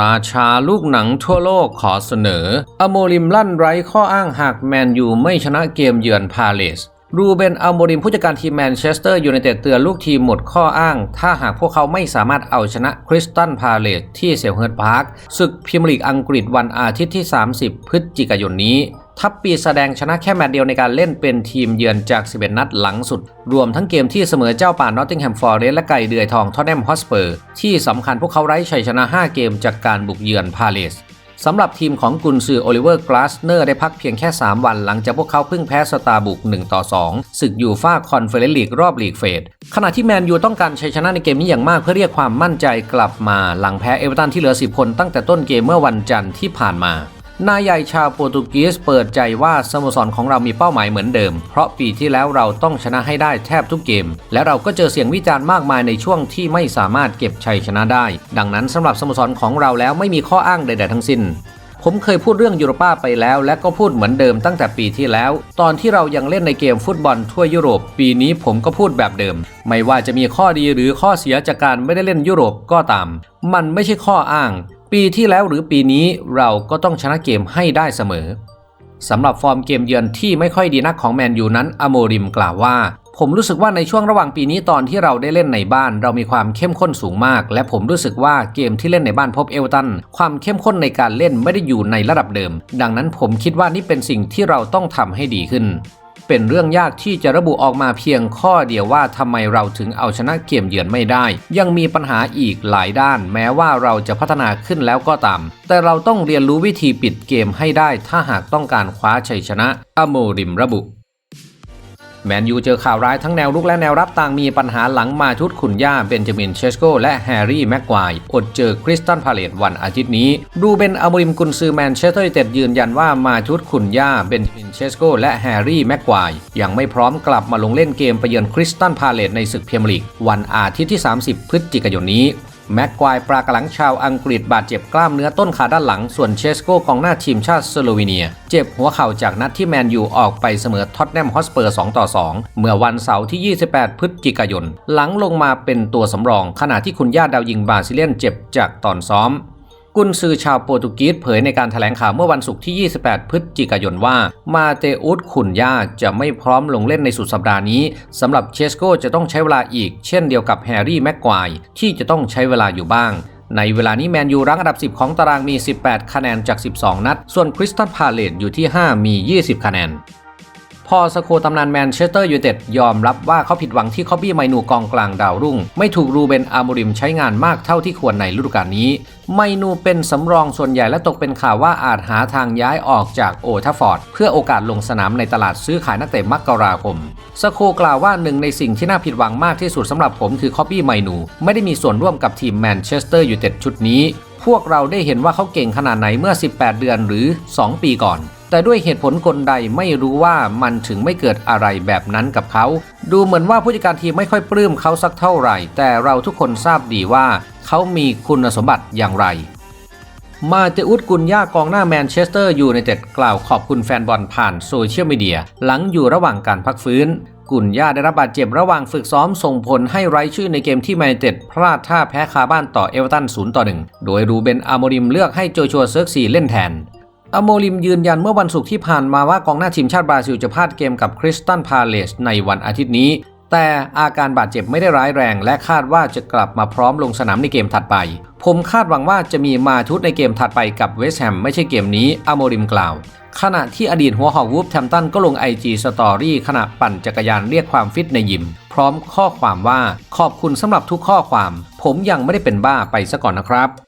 ราชาลูกหนังทั่วโลกขอเสนอ อโมริมลั่นไร้ข้ออ้างหากแมนยูไม่ชนะเกมเยือนพาเลส รูเบนอัลโมริมผู้จัดการทีมแมนเชสเตอร์ยูไนเต็ดเตือนลูกทีมหมดข้ออ้าง ถ้าหากพวกเขาไม่สามารถเอาชนะคริสตันพาเลสที่เซลเฮิร์ดพาร์คศึกพรีเมียร์ลีกอังกฤษวันอาทิตย์ที่ 30 พฤศจิกายนนี้ทัพปีแสดงชนะแค่แมตช์เดียวในการเล่นเป็นทีมเยือนจาก 11 นัดหลังสุด รวมทั้งเกมที่เสมอเจ้าป่านอตติงแฮมฟอร์เรสและไก่เดือยทองทอตแนมฮอสเปอร์ ที่สำคัญพวกเขาไร้ชัยชนะ 5 เกมจากการบุกเยือนพาเลส สำหรับทีมของกุนซือโอลิเวอร์กลาสเนอร์ได้พักเพียงแค่ 3 วันหลังจากพวกเขาเพิ่งแพ้สตาร์บุก 1 ต่อ 2 ศึกยูฟ่าคอนเฟอเรนซ์ลีกรอบลีกเฟสขณะที่แมนยูต้องการชัยชนะในเกมนี้อย่างมากเพื่อเรียกความมั่นใจกลับมาหลังแพ้เอเวอร์ตันที่เหลือ 10 คนตั้งแต่ต้นเกมเมื่อวันจันทร์ที่ผ่านมา นายใหญ่ชาวโปรตุเกสเปิดใจว่าสโมสรของเรามีเป้าหมายเหมือนเดิม เพราะปีที่แล้วเราต้องชนะให้ได้แทบทุกเกม และเราก็เจอเสียงวิจารณ์มากมายในช่วงที่ไม่สามารถเก็บชัยชนะได้ ดังนั้นสำหรับสโมสรของเราแล้วไม่มีข้ออ้างใดๆทั้งสิ้น ผมเคยพูดเรื่องยูโรป้าไปแล้ว และก็พูดเหมือนเดิมตั้งแต่ปีที่แล้ว ตอนที่เรายังเล่นในเกมฟุตบอลทั่วยุโรป ปีนี้ผมก็พูดแบบเดิม ไม่ว่าจะมีข้อดีหรือข้อเสียจากการไม่ได้เล่นยุโรปก็ตาม มันไม่ใช่ข้ออ้าง ปีที่แล้วหรือปีนี้เราก็ต้องชนะเกมให้ได้เสมอสำหรับฟอร์มเกมเยือนที่ไม่ค่อยดีนักของแมนยูนั้นอโมริมกล่าวว่า ผมรู้สึกว่าในช่วงระหว่างปีนี้ตอนที่เราได้เล่นในบ้าน เรามีความเข้มข้นสูงมาก และผมรู้สึกว่าเกมที่เล่นในบ้านพบเอลตัน ความเข้มข้นในการเล่นไม่ได้อยู่ในระดับเดิม ดังนั้นผมคิดว่านี่เป็นสิ่งที่เราต้องทำให้ดีขึ้น เป็นเรื่องยากที่จะระบุออกมาเพียงข้อเดียวว่าทำไมเราถึงเอาชนะเกมเยือนไม่ได้ ยังมีปัญหาอีกหลายด้าน แม้ว่าเราจะพัฒนาขึ้นแล้วก็ตาม แต่เราต้องเรียนรู้วิธีปิดเกมให้ได้ ถ้าหากต้องการคว้าชัยชนะอโมริมระบุ แมนยูเจอข่าวร้ายทั้งแนวรุกและแนวรับต่างมีปัญหาหลังมาชุดขุนย่าเบนจามินเชสโกและแฮร์รี่แม็กควายอดเจอคริสตันพาเลตวันอาทิตย์นี้ ดูเบนอมริมกุนซือแมนเชสเตอร์ยูไนเต็ดยืนยันว่ามาชุดขุนย่าเบนจามินเชสโกและแฮร์รี่แม็กควายยังไม่พร้อมกลับมาลงเล่นเกมไปเยือนคริสตันพาเลตในศึกพรีเมียร์ลีกวันอาทิตย์ที่ 30 พฤศจิกายนนี้ แม็กควายปรากหลังชาวอังกฤษบาดเจ็บกล้ามเนื้อต้นขาด้านหลัง ส่วนเชสโกกองหน้าทีมชาติสโลวีเนีย เจ็บหัวเข่าจากนัดที่แมนยูออกไปเสมอท็อตแนมฮอสเปอร์ 2 ต่อ 2 เมื่อวันเสาร์ที่ 28 พฤศจิกายน หลังลงมาเป็นตัวสำรอง ขณะที่คุณย่าดาวยิงบาซิเลียนเจ็บจากตอนซ้อม กุนซือชาวโปรตุเกสเผยในการถแถลงข่าวเมื่อวันศุกร์ที่ 28 พฤศจิกายนว่า มาเตอุสขุนย่าจะไม่พร้อมลงเล่นในสุดสัปดาห์นี้สำหรับเชสโกจะต้องใช้เวลาอีกเช่นเดียวกับแฮร์รี่แม็กควายที่จะต้องใช้เวลาอยู่บ้างในเวลานี้แมนยูรั้งอันดับ 10 ของตารางมี 18 คะแนนจาก 12 นัด ส่วนคริสตัลพาเลตอยู่ที่ 5 มี 20 คะแนน พอสโคตำนานแมนเชสเตอร์ยูไนเต็ดยอมรับว่าเขาผิดหวังที่คอบบี้ไมนูกองกลางดาวรุ่ง ไม่ถูกรูเบนอาร์มริมใช้งานมากเท่าที่ควรในฤดูกาลนี้ ไมนูเป็นสำรองส่วนใหญ่และตกเป็นข่าวว่าอาจหาทางย้ายออกจากโอทัฟฟอร์ด เพื่อโอกาสลงสนามในตลาดซื้อขายนักเตะมกราคม สโคกล่าวว่าหนึ่งในสิ่งที่น่าผิดหวังมากที่สุดสำหรับผมคือคอบบี้ไมนูไม่ได้มีส่วนร่วมกับทีมแมนเชสเตอร์ยูไนเต็ดชุดนี้ พวกเราได้เห็นว่าเขาเก่งขนาดไหนเมื่อ 18 เดือนหรือ 2 ปีก่อน แต่ด้วยเหตุผลกลใดไม่รู้ว่ามันถึงไม่เกิดอะไรแบบนั้นกับเขา ดูเหมือนว่าผู้จัดการทีมไม่ค่อยปลื้มเขาสักเท่าไหร่ แต่เราทุกคนทราบดีว่า เขามีคุณสมบัติอย่างไร มาเตอุสกุนย่ากองหน้าแมนเชสเตอร์ยูไนเต็ดกล่าวขอบคุณแฟนบอลผ่านโซเชียลมีเดียหลังอยู่ระหว่างการพักฟื้นกุนย่าได้รับบาดเจ็บระหว่างฝึกซ้อมส่งผลให้ไร้ชื่อในเกมที่แมนยูไนเต็ดพลาดท่าแพ้คาบ้านต่อเอเวอร์ตัน 0 ต่อ 1 โดยรูเบนอาโมริมเลือกให้โจชัวเซิร์กซีเล่นแทน อโมริมยืนยันเมื่อวันศุกร์ที่ผ่านมาว่ากองหน้าทีมชาติบราซิลจะพลาดเกมกับคริสตันพาเลสในวันอาทิตย์นี้ แต่อาการบาดเจ็บไม่ได้ร้ายแรง และคาดว่าจะกลับมาพร้อมลงสนามในเกมถัดไป ผมคาดหวังว่าจะมีมาทุตในเกมถัดไปกับเวสต์แฮมไม่ใช่เกมนี้อโมริมกล่าว ขณะที่อดีตหัวหอกวูฟแทมตันก็ลง IG Story ขณะปั่นจักรยานเรียกความฟิตในยิม พร้อมข้อความว่าขอบคุณสำหรับทุกข้อความ ผมยังไม่ได้เป็นบ้าไปซะก่อนนะครับ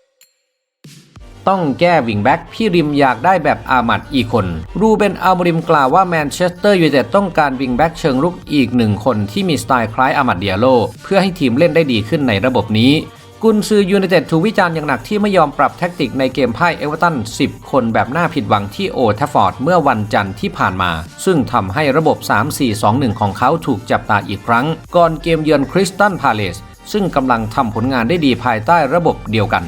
ต้องแก้วิงแบ็กพี่ริมอยากได้แบบอามัดอีกคน รูเบนอาร์มริมกล่าวว่าแมนเชสเตอร์ยูไนเต็ดต้องการวิงแบ็กเชิงรุกอีกหนึ่งคนที่มีสไตล์คล้ายอามัดเดียโลเพื่อให้ทีมเล่นได้ดีขึ้นในระบบนี้กุนซือยูไนเต็ดถูกวิจารณ์อย่างหนักที่ไม่ยอมปรับแท็กติกในเกมพ่ายเอเวอร์ตัน 10 คนแบบน่าผิดหวังที่โอทัฟฟอร์ดเมื่อวันจันทร์ที่ผ่านมา ซึ่งทำให้ระบบ 3-4-2-1 ของเขาถูกจับตาอีกครั้ง ก่อนเกมเยือนคริสตันพาเลสซึ่งกำลังทำผลงานได้ดีภายใต้ระบบเดียวกัน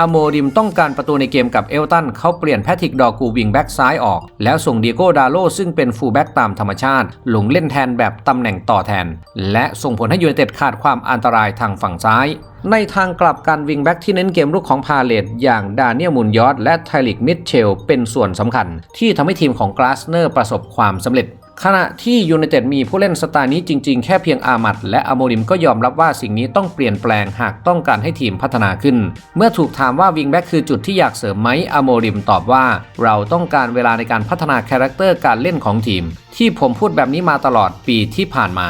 อโมริมต้องการประตูในเกมกับเอลตันเขาเปลี่ยนแพทริกดอกูวิงแบ็กซ้ายออก แล้วส่งเดียโกดาโลซึ่งเป็นฟูลแบ็กตามธรรมชาติ ลงเล่นแทนแบบตำแหน่งต่อแทน และส่งผลให้ยูไนเต็ดขาดความอันตรายทางฝั่งซ้ายในทางกลับการวิงแบ็กที่เน้นเกมรุกของพาเลตอย่างดาเนียลมุนยอสและไทลิกมิดเชลเป็นส่วนสำคัญ ที่ทำให้ทีมของกลาสเนอร์ประสบความสำเร็จ ขณะที่ยูไนเต็ดมีผู้เล่นสไตล์นี้จริงๆ แค่เพียงอามัดและอโมริมก็ยอมรับว่าสิ่งนี้ต้องเปลี่ยนแปลงหากต้องการให้ทีมพัฒนาขึ้น เมื่อถูกถามว่าวิงแบ็กคือจุดที่อยากเสริมไหมอโมริมตอบว่า เราต้องการเวลาในการพัฒนาคาแรคเตอร์การเล่นของทีม ที่ผมพูดแบบนี้มาตลอดปีที่ผ่านมา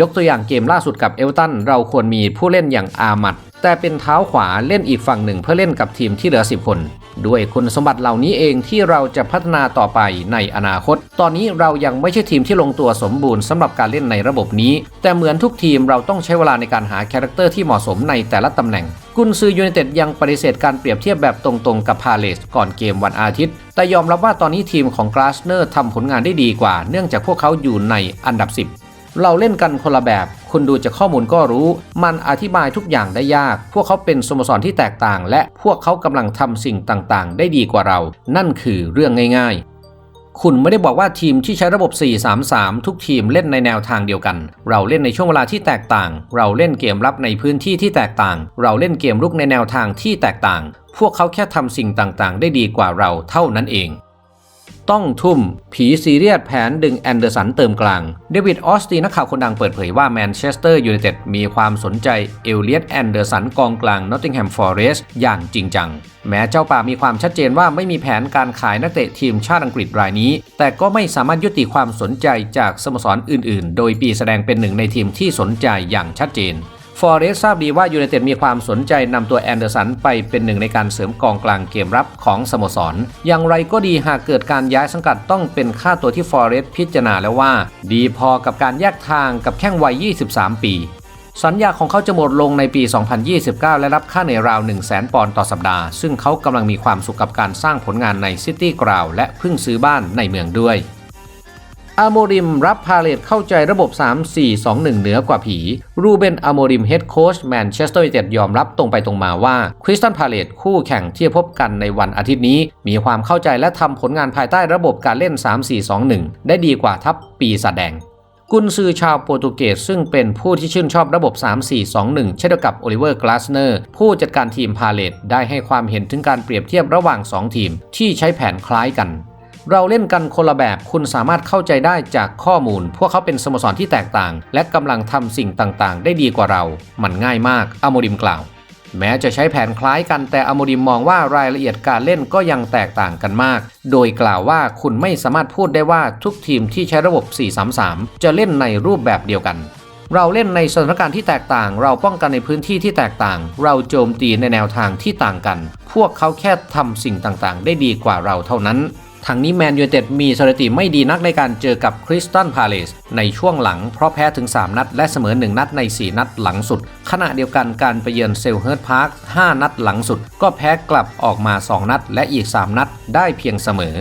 ยกตัวอย่างเกมล่าสุดกับเอลตันเราควรมีผู้เล่นอย่างอามัด แต่เป็นเท้าขวาเล่นอีกฝั่งหนึ่งเพื่อเล่นกับทีมที่เหลือ 10 คน ด้วยคุณสมบัติเหล่านี้เองที่เราจะพัฒนาต่อไปในอนาคต ตอนนี้เรายังไม่ใช่ทีมที่ลงตัวสมบูรณ์สำหรับการเล่นในระบบนี้ แต่เหมือนทุกทีมเราต้องใช้เวลาในการหาคาแรคเตอร์ที่เหมาะสมในแต่ละตำแหน่ง กุนซือยูไนเต็ดยังปฏิเสธการเปรียบเทียบแบบตรงๆกับพาเลสก่อนเกมวันอาทิตย์ แต่ยอมรับว่าตอนนี้ทีมของกราสเนอร์ทำผลงานได้ดีกว่า เนื่องจากพวกเขาอยู่ในอันดับ 10 เราเล่นกันคนละแบบ คุณดูจากข้อมูลก็รู้ มันอธิบายทุกอย่างได้ยาก พวกเขาเป็นสโมสรที่แตกต่าง และพวกเขากำลังทำสิ่งต่างๆ ได้ดีกว่าเรา นั่นคือเรื่องง่าย ๆคุณไม่ได้บอกว่าทีมที่ใช้ระบบ 4-3-3 ทุกทีมเล่นในแนวทางเดียวกัน เราเล่นในช่วงเวลาที่แตกต่าง เราเล่นเกมรับในพื้นที่ที่แตกต่าง เราเล่นเกมรุกในแนวทางที่แตกต่าง พวกเขาแค่ทำสิ่งต่างๆ ได้ดีกว่าเราเท่านั้นเอง ต้องทุ่ม ผีซีเรียสแผนดึงแอนเดอร์สันเติมกลาง เดวิดออสตีนักข่าวคนดังเปิดเผยว่าแมนเชสเตอร์ยูไนเต็ดมีความสนใจเอลเลียตแอนเดอร์สันกองกลางนอตติงแฮมฟอร์เรสต์อย่างจริงจัง แม้เจ้าป่ามีความชัดเจนว่าไม่มีแผนการขายนักเตะทีมชาติอังกฤษรายนี้ แต่ก็ไม่สามารถยุติความสนใจจากสโมสรอื่น ๆ โดยปีแสดงเป็นหนึ่งในทีมที่สนใจอย่างชัดเจน ฟอเรสทราบดีว่ายูไนเต็ดมีความสนใจนำตัวแอนเดอร์สันไปเป็นหนึ่งในการเสริมกองกลางเกมรับของสโมสร อย่างไรก็ดีหากเกิดการย้ายสังกัดต้องเป็นค่าตัวที่ฟอเรสพิจารณาแล้วว่า ดีพอกับการแยกทางกับแข้งวัย 23 ปี สัญญาของเขาจะหมดลงในปี 2029 และรับค่าเหนื่อยราว1 0 0 0 0แปอนด์ต่อสัปดาห์ ซึ่งเขากำลังมีความสุขกับการสร้างผลงานในซิตี้กราวและเพิ่งซื้อบ้านในเมืองด้วย อาโมริมรับพาเลตเข้าใจระบบ 3-4-2-1 เหนือกว่าผี รูเบนอาโมริมเฮดโค้ชแมนเชสเตอร์ยูไนเต็ดยอมรับตรงไปตรงมาว่าคริสตันพาเลตคู่แข่งที่จะพบกันในวันอาทิตย์นี้ มีความเข้าใจและทำผลงานภายใต้ระบบการเล่น 3-4-2-1 ได้ดีกว่าทัพปีศาจแดงกุนซือชาวโปรตุเกสซึ่งเป็นผู้ที่ชื่นชอบระบบ 3-4-2-1 เช่นเดียวกับโอลิเวอร์กลาสเนอร์ผู้จัดการทีมพาเลตได้ให้ความเห็นถึงการเปรียบเทียบระหว่าง 2 ทีมที่ใช้แผนคล้ายกัน เราเล่นกันคนละแบบคุณสามารถเข้าใจได้จากข้อมูล พวกเขาเป็นสโมสรที่แตกต่าง และกำลังทำสิ่งต่างๆ ได้ดีกว่าเรา มันง่ายมากอโมริมกล่าว แม้จะใช้แผนคล้ายกันแต่อโมริมมองว่ารายละเอียดการเล่นก็ยังแตกต่างกันมาก โดยกล่าวว่าคุณไม่สามารถพูดได้ว่าทุกทีมที่ใช้ระบบ 4-3-3 จะเล่นในรูปแบบเดียวกันเราเล่นในสถานการณ์ที่แตกต่าง เราป้องกันในพื้นที่ที่แตกต่าง เราโจมตีในแนวทางที่ต่างกัน พวกเขาแค่ทำสิ่งต่างๆ ได้ดีกว่าเราเท่านั้น ทางนี้แมนยูเต็ดมีสถิติไม่ดีนักในการเจอกับคริสตันพาเลสในช่วงหลังเพราะแพ้ถึง 3 นัด และเสมอ 1 นัดใน 4 นัดหลังสุด ขณะเดียวกันการไปเยือนเซลเฮิร์ตพาร์ค 5 นัดหลังสุด ก็แพ้กลับออกมา 2 นัด และอีก 3 นัดได้เพียงเสมอ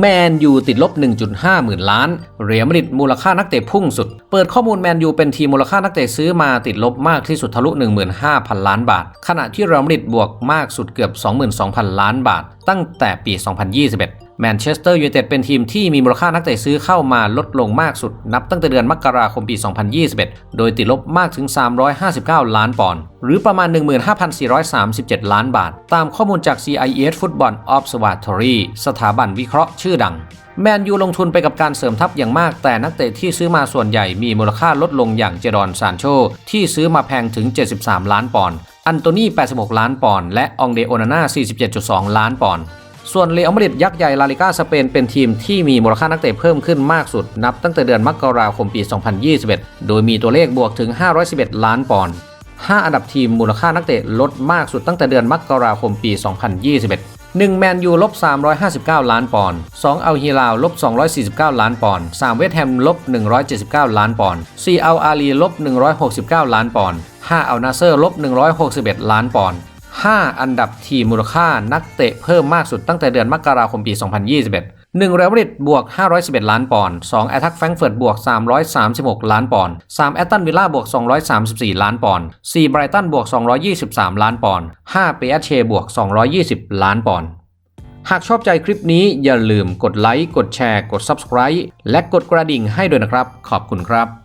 แมนยูติดลบ 1.5 หมื่นล้านเรียลมาริดมูลค่านักเตะพุ่งสุด เปิดข้อมูลแมนยูเป็นทีมมูลค่านักเตะซื้อมาติดลบมากที่สุดทะลุ 15,000 ล้านบาท ขณะที่เรียลมาดริดบวกมากสุดเกือบ 22,000 ล้านบาท ตั้งแต่ปี 2021 แมนเชสเตอร์ยูไนเต็ดเป็นทีมที่มีมูลค่านักเตะซื้อเข้ามาลดลงมากสุด นับตั้งแต่เดือนมกราคมปี 2021 โดยติดลบมากถึง 359 ล้านปอนด์หรือประมาณ 15,437 ล้านบาท ตามข้อมูลจาก CIES Football Observatory สถาบันวิเคราะห์ชื่อดังแมนยูลงทุนไปกับการเสริมทัพอย่างมาก แต่นักเตะที่ซื้อมาส่วนใหญ่มีมูลค่าลดลงอย่างเจดอนซานโช ที่ซื้อมาแพงถึง 73 ล้านปอนด์อันโตนี86 ล้านปอนด์และองเดโอนาน่า47.2 ล้านปอนด์ ส่วนเรอัลมาดริดยักษ์ใหญ่ลาลิก้าสเปนเป็นทีมที่มีมูลค่านักเตะเพิ่มขึ้นมากสุด นับตั้งแต่เดือนมกราคมปี 2021 โดยมีตัวเลขบวกถึง 511 ล้านปอนด์ 5 อันดับทีมมูลค่านักเตะลดมากสุดตั้งแต่เดือนมกราคมปี 2021 1แมนยูลบ359 ล้านปอนด์2อัลฮิลาลลบ249 ล้านปอนด์3เวสต์แฮมลบ179 ล้านปอนด์4อัลอาลีลบ169 ล้านปอนด์5อัลนาเซอร์ลบ161 ล้านปอนด์ 5 อันดับทีมมูลค่านักเตะเพิ่มมากสุดตั้งแต่เดือนมกราคมปี 2021 1เรอัลมาดริดบวก 511 ล้านปอนด์2แอตทักแฟรงเฟิร์ตบวก 336 ล้านปอนด์3แอตตันวิลล่าบวก 234 ล้านปอนด์4ไบรตันบวก 223 ล้านปอนด์5เปียเชบวก 220 ล้านปอนด์หากชอบใจคลิปนี้อย่าลืมกดไลค์ กดแชร์ กด Subscribe และกดกระดิ่งให้ด้วยนะครับ ขอบคุณครับ